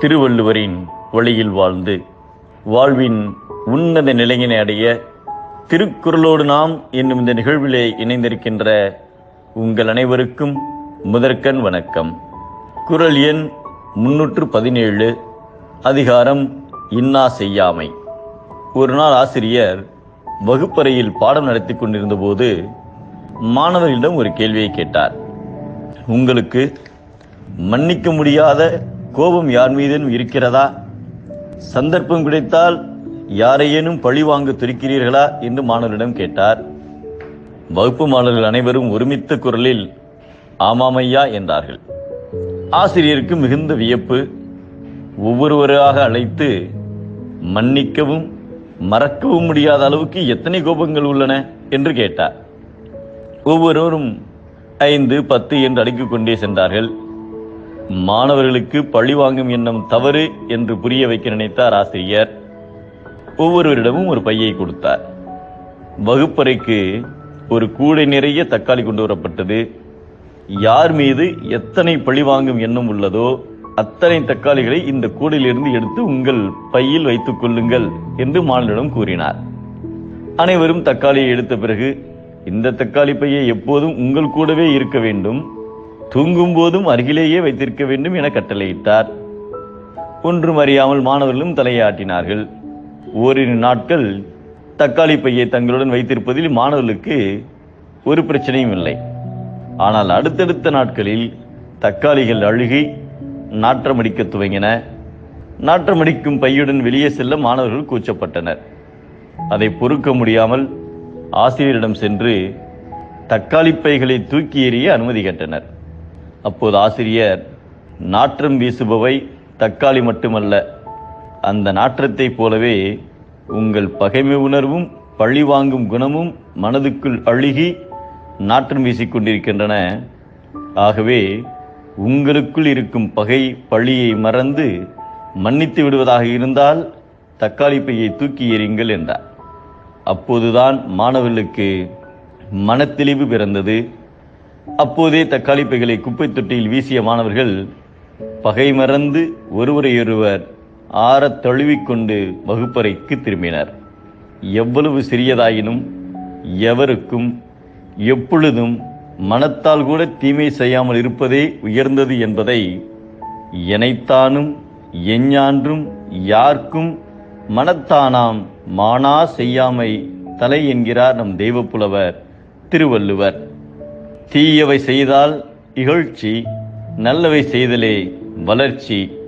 திருவள்ளுவரின் வழியில் வாழ்ந்து வாழ்வின் உன்னத நிலையினை அடைய திருக்குறளோடு நாம் என்னும் இந்த நிகழ்விலே இணைந்திருக்கின்ற உங்கள் அனைவருக்கும் முதற்கண் வணக்கம். குறள் எண் முன்னூற்று பதினேழு அதிகாரம் இன்னா செய்யாமை. ஒரு நாள் ஆசிரியர் வகுப்பறையில் பாடம் நடத்தி கொண்டிருந்தபோது மாணவர்களிடம் ஒரு கேள்வியை கேட்டார். உங்களுக்கு மன்னிக்க முடியாத கோபம் யார் மீதேனும் இருக்கிறதா? சந்தர்ப்பம் கிடைத்தால் யாரையேனும் பழி வாங்க துடிக்கிறீர்களா? என்று மாணவரிடம் கேட்டார். வகுப்பு மாணவர்கள் அனைவரும் ஒருமித்த குரலில் ஆமாமையா என்றார்கள். ஆசிரியருக்கு மிகுந்த வியப்பு ஒவ்வொருவராக அழைத்து மன்னிக்கவும் மறக்கவும் முடியாத அளவுக்கு எத்தனை கோபங்கள் உள்ளன என்று கேட்டார். ஒவ்வொருவரும் ஐந்து பத்து என்று அடுக்கிக் கொண்டே சென்றார்கள். மாணவர்களுக்கு பழி வாங்கும் எண்ணம் தவறு என்று புரிய வைக்க நினைத்தார் ஆசிரியர். ஒவ்வொருவரிடமும் ஒரு பையை கொடுத்தார். வகுப்பறைக்கு ஒரு கூடை நிறைய தக்காளி கொண்டு வரப்பட்டது. யார் மீது எத்தனை பழி வாங்கும் எண்ணம் உள்ளதோ அத்தனை தக்காளிகளை இந்த கூடையிலிருந்து எடுத்து உங்கள் பையில் வைத்துக் கொள்ளுங்கள் என்று மாணவரிடம் கூறினார். அனைவரும் தக்காளியை எடுத்த பிறகு இந்த தக்காளி பையை எப்போதும் உங்கள் கூடவே இருக்க வேண்டும். தூங்கும் போதும் அருகிலேயே வைத்திருக்க வேண்டும் என கட்டளையிட்டார். ஒன்றும் அறியாமல் மாணவர்களும் தலையாட்டினார்கள். ஓரிரு நாட்கள் தக்காளி பையை தங்களுடன் வைத்திருப்பதில் மாணவர்களுக்கு ஒரு பிரச்சனையும் இல்லை. ஆனால் அடுத்தடுத்த நாட்களில் தக்காளிகள் அழுகி நாற்றமடிக்க துவங்கின. நாற்றமடிக்கும் பையுடன் வெளியே செல்ல மாணவர்கள் கூச்சப்பட்டனர். அதை பொறுக்க முடியாமல் ஆசிரியரிடம் சென்று தக்காளி பைகளை தூக்கி எறிய அனுமதி கேட்டனர். அப்போது ஆசிரியர் நாற்றம் வீசுபவை தக்காளி மட்டுமல்ல அந்த நாற்றத்தைப் போலவே உங்கள் பகைமை உணர்வும் பழி வாங்கும் குணமும் மனதுக்குள் அழுகி நாற்றம் வீசிக் கொண்டிருக்கின்றன. ஆகவே உங்களுக்குள் இருக்கும் பகை பழியை மறந்து மன்னித்து விடுவதாக இருந்தால் தக்காளி பையை தூக்கி எறியுங்கள் என்றார். அப்போதுதான் மாணவர்களுக்கு மனத்தெளிவு பிறந்தது. அப்போதே தக்காளி பைகளை குப்பை தொட்டியில் வீசிய மாணவர்கள் பகை மறந்து ஒருவரையொருவர் ஆறத் தழுவிக்கொண்டு வகுப்பறைக்கு திரும்பினர். எவ்வளவு சிறியதாயினும் எவருக்கும் எப்பொழுதும் மனத்தால் கூட தீமை செய்யாமல் இருப்பதே உயர்ந்தது என்பதை எனைத்தானும் எஞ்ஞான்றும் யார்க்கும் மனத்தானாம் மானா செய்யாமை தலை என்கிறார் நம் தெய்வப்புலவர் திருவள்ளுவர். தீயவை செய்தால் இகழ்ச்சி நல்லவை செய்தலே வளர்ச்சி.